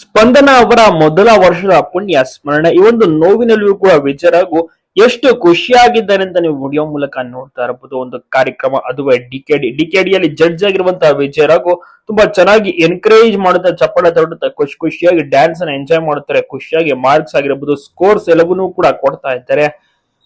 ಸ್ಪಂದನ ಅವರ ಮೊದಲ ವರ್ಷದ ಪುಣ್ಯ ಸ್ಮರಣೆ. ಈ ಒಂದು ನೋವಿನಲ್ಲಿಯೂ ಕೂಡ ವಿಜಯರಾಗು ಎಷ್ಟು ಖುಷಿಯಾಗಿದ್ದಾರೆ ಅಂತ ನೀವು ವಿಡಿಯೋ ಮೂಲಕ ನೋಡ್ತಾ ಇರಬಹುದು. ಒಂದು ಕಾರ್ಯಕ್ರಮ, ಅದುವೇ ಡಿಕೆಡಿ. ಡಿಕೆಡಿಯಲ್ಲಿ ಜಡ್ಜ್ ಆಗಿರುವಂತಹ ವಿಜಯರಾಗು ತುಂಬಾ ಚೆನ್ನಾಗಿ ಎನ್ಕರೇಜ್ ಮಾಡುತ್ತಾ ಚಪ್ಪಳ ತೊಡುತ್ತಾ ಖುಷಿ ಖುಷಿಯಾಗಿ ಡ್ಯಾನ್ಸ್ ಅನ್ನ ಎಂಜಾಯ್ ಮಾಡುತ್ತಾರೆ, ಖುಷಿಯಾಗಿ ಮಾರ್ಕ್ಸ್ ಆಗಿರಬಹುದು ಸ್ಕೋರ್ಸ್ ಎಲ್ಲವನ್ನೂ ಕೂಡ ಕೊಡ್ತಾ ಇದ್ದಾರೆ.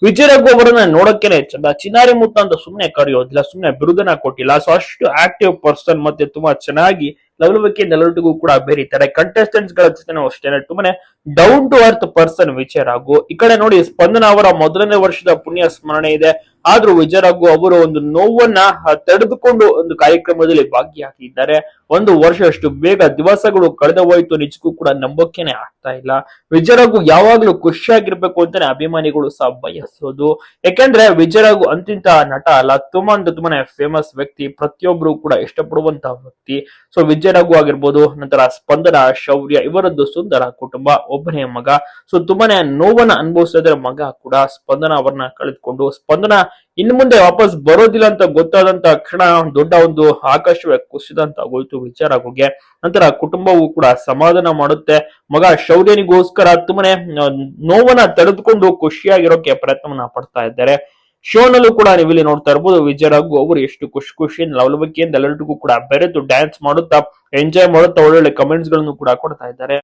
ವಿಜಯರಘು ಅವರನ್ನ ನೋಡಕ್ಕೇನೆ ಚಂದ. ಚಿನಾರಿ ಮುತ್ತ ಅಂತ ಸುಮ್ಮನೆ ಕರೆಯೋದಿಲ್ಲ ಸುಮ್ಮನೆ ಬಿರುದನ್ನ ಕೊಟ್ಟಿಲ್ಲ. ಸೊ ಅಷ್ಟು ಆಕ್ಟಿವ್ ಪರ್ಸನ್ ಮತ್ತೆ ತುಂಬಾ ಚೆನ್ನಾಗಿ ಲವಲವಿಕೆ ಎಲ್ಲರಿಗೂ ಕೂಡ ಬೇರೀತಾರೆ ಕಂಟೆಸ್ಟೆಂಟ್ಸ್ಗಳ ಜೊತೆ ಅಷ್ಟೇ ತುಂಬಾನೇ down to earth person Vijayaraghu ಈ ಕಡೆ ನೋಡಿ ಸ್ಪಂದನ ಅವರ ಮೊದಲನೇ ವರ್ಷದ ಪುಣ್ಯ ಸ್ಮರಣೆ ಇದೆ. ಆದ್ರೂ ವಿಜಯರಾಘು ಅವರು ಒಂದು ನೋವನ್ನ ತಡೆದುಕೊಂಡು ಒಂದು ಕಾರ್ಯಕ್ರಮದಲ್ಲಿ ಭಾಗಿಯಾಗಿದ್ದಾರೆ. ಒಂದು ವರ್ಷ ಬೇಗ ದಿವಸಗಳು ಕಳೆದ ಹೋಯ್ತು. ನಿಜಕ್ಕೂ ಕೂಡ ನಂಬಕ್ಕೆನೆ ಆಗ್ತಾ ಇಲ್ಲ. ವಿಜಯರಾಘು ಯಾವಾಗ್ಲೂ ಖುಷಿಯಾಗಿರ್ಬೇಕು ಅಂತಾನೆ ಅಭಿಮಾನಿಗಳು ಸಹ ಬಯಸೋದು. ಯಾಕೆಂದ್ರೆ ವಿಜಯರಾಘು ಅಂತಿಂತ ನಟ ಅಲ್ಲ. ತುಂಬಾ ತುಂಬಾನೇ ಫೇಮಸ್ ವ್ಯಕ್ತಿ. ಪ್ರತಿಯೊಬ್ರು ಕೂಡ ಇಷ್ಟಪಡುವಂತಹ ವ್ಯಕ್ತಿ. ಸೊ ವಿಜಯರಾಘು ಆಗಿರ್ಬೋದು, ನಂತರ ಸ್ಪಂದನ, ಶೌರ್ಯ ಇವರದ್ದು ಸುಂದರ ಕುಟುಂಬ, ಒಬ್ಬನೇ ಮಗ. ಸೊ ತುಂಬಾನೇ ನೋವನ್ನ ಅನುಭವಿಸಿದ್ರೆ ಮಗ ಕೂಡ ಸ್ಪಂದನ ಅವರನ್ನ ಕಳೆದುಕೊಂಡು, ಸ್ಪಂದನ ಇನ್ನು ಮುಂದೆ ವಾಪಸ್ ಬರೋದಿಲ್ಲ ಅಂತ ಗೊತ್ತಾದಂತ ಕ್ಷಣ, ದೊಡ್ಡ ಒಂದು ಆಕಾಶವೇ ಕುಸಿದಂತ ಹೋಯ್ತು ವಿಚಾರಗುಗೆ ನಂತರ ಕುಟುಂಬವು ಕೂಡ ಸಮಾಧಾನ ಮಾಡುತ್ತೆ. ಮಗ ಶೌರ್ಯನಿಗೋಸ್ಕರ ತುಂಬಾನೇ ನೋವನ್ನ ತಡೆದುಕೊಂಡು ಖುಷಿಯಾಗಿರೋಕೆ ಪ್ರಯತ್ನವನ್ನ ಪಡ್ತಾ ಇದ್ದಾರೆ. ಶೋನಲ್ಲೂ ಕೂಡ ನೀವು ಇಲ್ಲಿ ನೋಡ್ತಾ ಇರ್ಬೋದು ವಿಜಯರಾಘು ಅವರು ಎಷ್ಟು ಖುಷಿ ಖುಷಿಯಿಂದ ಲವಲವಿಕೆಯಿಂದ ಎಲ್ಲರಿಗೂ ಕೂಡ ಬೆರೆತು ಡ್ಯಾನ್ಸ್ ಮಾಡುತ್ತಾ ಎಂಜಾಯ್ ಮಾಡುತ್ತಾ ಒಳ್ಳೊಳ್ಳೆ ಕಮೆಂಟ್ಸ್ಗಳನ್ನು ಕೂಡ ಕೊಡ್ತಾ ಇದ್ದಾರೆ.